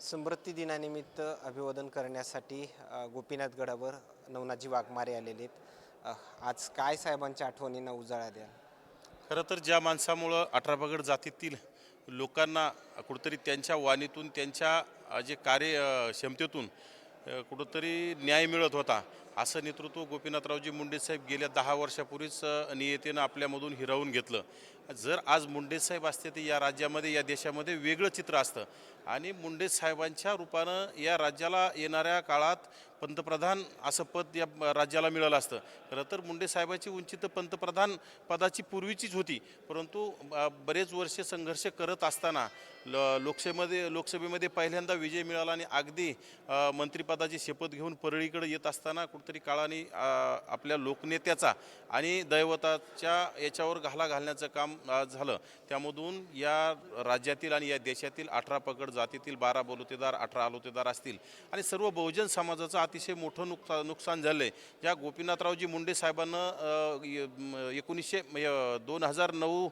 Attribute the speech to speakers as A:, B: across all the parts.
A: स्मृती दिनानिमित्त अभिवादन करण्यासाठी गोपीनाथ गडावर नवनाथजी वाघमारे आलेले आहेत. आज काय साहेबांच्या आठवणींना उजाळा द्या
B: खरं तर ज्या माणसामुळं अठरापगड जातीतील लोकांना कुठंतरी त्यांच्या वाणीतून त्यांच्या जे कार्य क्षमतेतून कुठंतरी न्याय मिळत होता. असं नेतृत्व गोपीनाथरावजी मुंडे साहेब गेल्या दहा वर्षापूर्वीच नियतेनं आपल्यामधून हिरावून घेतलं. जर आज मुंडे साहेब असते तर या राज्यामध्ये या देशामध्ये वेगळं चित्र असतं. आणि मुंडे साहेबांच्या रूपानं या राज्याला येणाऱ्या काळात पंतप्रधान असं पद या राज्याला मिळालं असतं. खरं तर मुंडे साहेबाची उंची तर पंतप्रधान पदाची पूर्वीचीच होती. परंतु बरेच वर्षे संघर्ष करत असताना ल लोकसभेमध्ये लोकसभेमध्ये पहिल्यांदा विजय मिळाला आणि अगदी मंत्रिपदाची शपथ घेऊन परळीकडे येत असताना कुठेतरी काळाने आपल्या लोकनेत्याचा आणि दैवताच्या याच्यावर घाला घालण्याचं काम झालं. त्यामधून या राज्यातील आणि या देशातील अठरा पकड जातीतील बारा बलुतेदार अठरा आलोतेदार असतील. आणि सर्व बहुजन समाजाचा अतिशय मोठं नुकसान नुकसान झालं आहे ज्या गोपीनाथरावजी मुंडे साहेबांना एकोणीसशे दोन हजार नऊ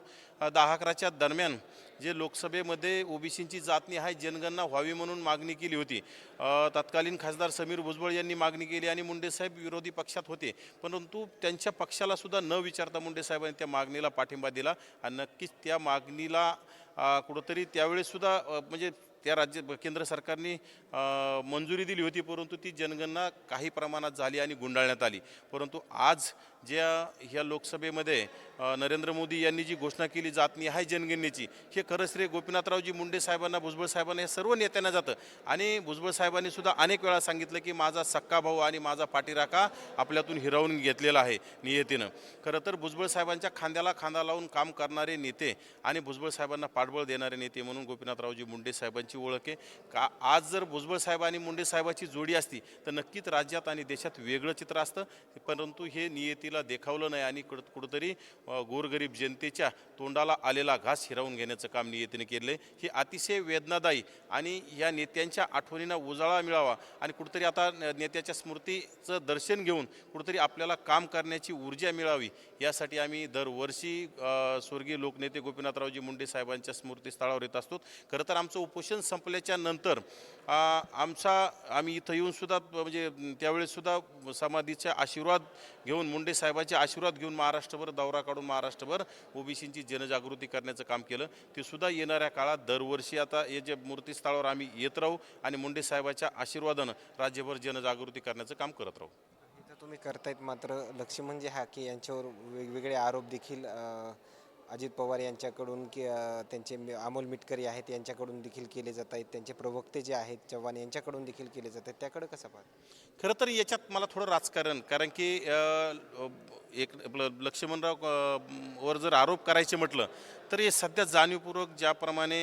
B: दहा अकराच्या दरम्यान जे लोकसभेमध्ये ओबीसींची जातनी आहे जनगणना व्हावी म्हणून मागणी केली होती. तत्कालीन खासदार समीर भुजबळ यांनी मागणी केली आणि मुंडे साहेब विरोधी पक्षात होते. परंतु त्यांच्या पक्षाला सुद्धा न विचारता मुंडे साहेबांनी त्या मागणीला पाठिंबा दिला. आणि नक्कीच त्या मागणीला कुठंतरी त्यावेळेसुद्धा म्हणजे त्या राज्य केंद्र सरकारने मंजुरी दिली होती परंतु ती जनगणना काही प्रमाणात झाली आणि गुंडाळण्यात आली. परंतु आज ज्या ह्या लोकसभेमध्ये नरेंद्र मोदी यांनी जी घोषणा केली जात नाही आहे जनगणनेची हे खरं श्रेय गोपीनाथरावजी मुंडे साहेबांना भुजबळ साहेबांना हे सर्व नेत्यांना जातं. आणि भुजबळ साहेबांनी सुद्धा अनेक वेळा सांगितलं की माझा सक्का भाऊ आणि माझा पाठीराखा आपल्यातून हिरावून घेतलेला आहे नियतीनं. खरं तर भुजबळ साहेबांच्या खांद्याला खांदा लावून काम करणारे नेते आणि भुजबळ साहेबांना पाठबळ देणारे नेते म्हणून गोपीनाथरावजी मुंडे साहेबांची ओळख आहे. का आज जर भुजबळ साहेब आणि मुंडे साहेबाची जोडी असती तर नक्कीच राज्यात आणि देशात वेगळं चित्र असतं. परंतु हे नियतीला देखावलं नाही आणि कुठ कुठंतरी गोरगरीब जनतेच्या तोंडाला आलेला घास हिरावून घेण्याचं काम नियतीने केलं आहे. हे अतिशय वेदनादायी आणि या नेत्यांच्या आठवणींना उजाळा मिळावा आणि कुठंतरी आता न- नेत्याच्या स्मृतीचं दर्शन घेऊन कुठंतरी आपल्याला काम करण्याची ऊर्जा मिळावी यासाठी आम्ही दरवर्षी स्वर्गीय लोकनेते गोपीनाथरावजी मुंडे साहेबांच्या स्मृतीस्थळावर येत असतो. खरं तर आमचं उपोषण संपल्याच्या नंतर आमचा आम्ही इथं येऊन सुद्धा म्हणजे त्यावेळेसुद्धा समाधीचा आशीर्वाद घेऊन मुंडे साहेबाचे आशीर्वाद घेऊन महाराष्ट्रभर दौरा काढून महाराष्ट्रभर ओबीसींची जनजागृती करण्याचं काम केलं. ते सुद्धा येणाऱ्या काळात दरवर्षी आता हे जे मूर्तीस्थळावर आम्ही येत राहू आणि मुंडे साहेबाच्या आशीर्वादानं राज्यभर जनजागृती करण्याचं काम करत राहू.
A: इथं तुम्ही करतायत मात्र लक्ष्मण हा हाके यांच्यावर वेगवेगळे आरोप देखील अजित पवार यांच्याकडून की त्यांचे अमोल मिटकरी आहेत यांच्याकडून देखील केले जात आहेत. त्यांचे प्रवक्ते जे आहेत चव्हाण यांच्याकडून देखील केले जात आहेत. त्याकडे कसं पाहत?
B: खरं तर याच्यात मला थोडं राजकारण कारण की एक आपलं लक्ष्मणराव वर जर आरोप करायचे म्हटलं तर हे सध्या जाणीवपूर्वक ज्याप्रमाणे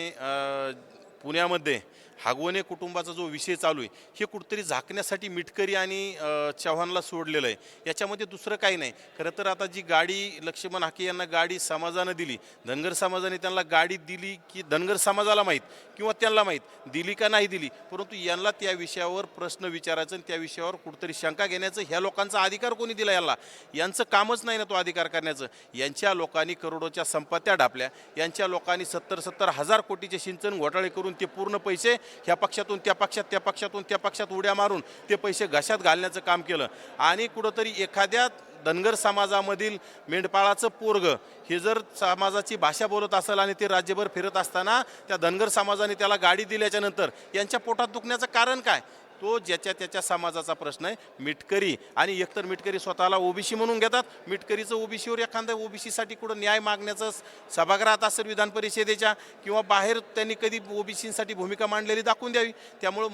B: पुण्यामध्ये हागवणे कुटुंबाचा जो विषय चालू आहे हे कुठतरी झाकण्यासाठी मिटकरी आणि चव्हाणला सोडलेलं आहे. याच्यामध्ये दुसरं काही नाही. खरं तर आता जी गाडी लक्ष्मण हाके यांना गाडी समाजानं दिली धनगर समाजाने त्यांना गाडी दिली की धनगर समाजाला माहीत किंवा त्यांना माहीत दिली का नाही दिली परंतु यांना त्या विषयावर प्रश्न विचारायचं आणि त्या विषयावर कुठतरी शंका घेण्याचं ह्या लोकांचा अधिकार कोणी दिला यांना यांचं कामच नाही ना तो अधिकार करण्याचं. यांच्या लोकांनी करोडोच्या संपत्त्या ढापल्या यांच्या लोकांनी सत्तर सत्तर हजार कोटीचे सिंचन घोटाळे करून ते पूर्ण पैसे ह्या पक्षातून त्या पक्षात त्या पक्षातून त्या पक्षात उड्या मारून ते पैसे घशात घालण्याचं काम केलं. आणि कुठंतरी एखाद्या धनगर समाजामधील मेंढपाळाचं पोरग हे जर समाजाची भाषा बोलत असेल आणि ते राज्यभर फिरत असताना त्या धनगर समाजाने त्याला गाडी दिल्याच्या नंतर यांच्या पोटात दुखण्याचं कारण काय? तो ज्याच्या त्याच्या समाजाचा प्रश्न आहे मिटकरी. आणि एकतर मिटकरी स्वतःला ओबीसी म्हणून घेतात मिटकरीचं ओबीसीवर एखाद्या ओबीसीसाठी कुठं न्याय मागण्याचं सभागृहात असेल विधान परिषदेच्या किंवा बाहेर त्यांनी कधी ओबीसीसाठी भूमिका मांडलेली दाखवून द्यावी. त्यामुळं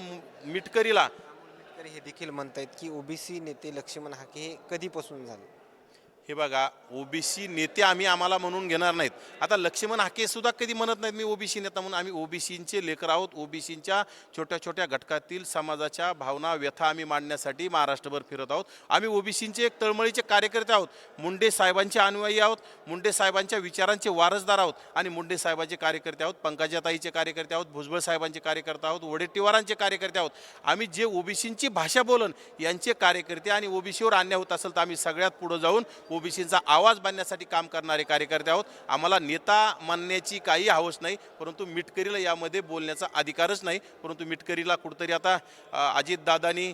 B: मिटकरीला.
A: मिटकरी हे देखील म्हणत आहेत की ओबीसी नेते लक्ष्मण हाके हे कधीपासून झाले?
B: हे बघा ओबीसी नेते आम्ही आम्हाला म्हणून घेणार नाहीत. आता लक्ष्मण हाके सुद्धा कधी म्हणत नाहीत मी ओबीसी नेता म्हणून. आम्ही ओबीसींचे लेकर आहोत. ओबीसींच्या छोट्या छोट्या घटकातील समाजाच्या भावना व्यथा आम्ही मांडण्यासाठी महाराष्ट्रभर फिरत आहोत. आम्ही ओबीसींचे एक तळमळीचे कार्यकर्ते आहोत. मुंडे साहेबांचे अनुयायी आहोत. मुंडे साहेबांच्या विचारांचे वारसदार आहोत. आणि मुंडे साहेबांचे कार्यकर्ते आहोत. पंकजाताईचे कार्यकर्ते आहोत. भुजबळ साहेबांचे कार्यकर्ते आहोत. वडेट्टीवारांचे कार्यकर्ते आहोत. आम्ही जे ओबीसींची भाषा बोलन यांचे कार्यकर्ते आणि ओबीसीवर अन्याय होत असेल तर आम्ही सगळ्यात पुढं जाऊन ओबीसींचा आवाज बांधण्यासाठी काम करणारे कार्यकर्ते आहोत. आम्हाला नेता मानण्याची काही हवस नाही परंतु मिटकरीला यामध्ये बोलण्याचा अधिकारच नाही परंतु मिटकरीला कुठंतरी आता अजितदादांनी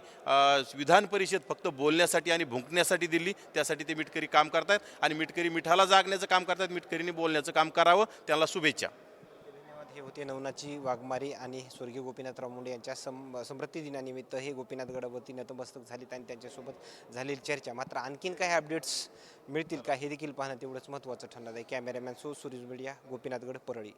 B: विधान परिषद फक्त बोलण्यासाठी आणि भुंकण्यासाठी दिली त्यासाठी ते मिटकरी काम करतायत. आणि मिटकरी मिठाला जागण्याचं काम करतात मिटकरीने बोलण्याचं काम करावं त्याला शुभेच्छा.
A: हे होते नवनाची वाघमारी आणि स्वर्गीय गोपीनाथराव मुंडे यांच्या सम समृद्धी दिनानिमित्त हे गोपीनाथ गडावरती नतमस्तक झालीत आणि त्यांच्यासोबत झालेली चर्चा. मात्र आणखीन काही अपडेट्स मिळतील का हे देखील पाहणं तेवढंच महत्त्वाचं ठरणार आहे. Cameraman so Suresh media Gopinathgad Parli.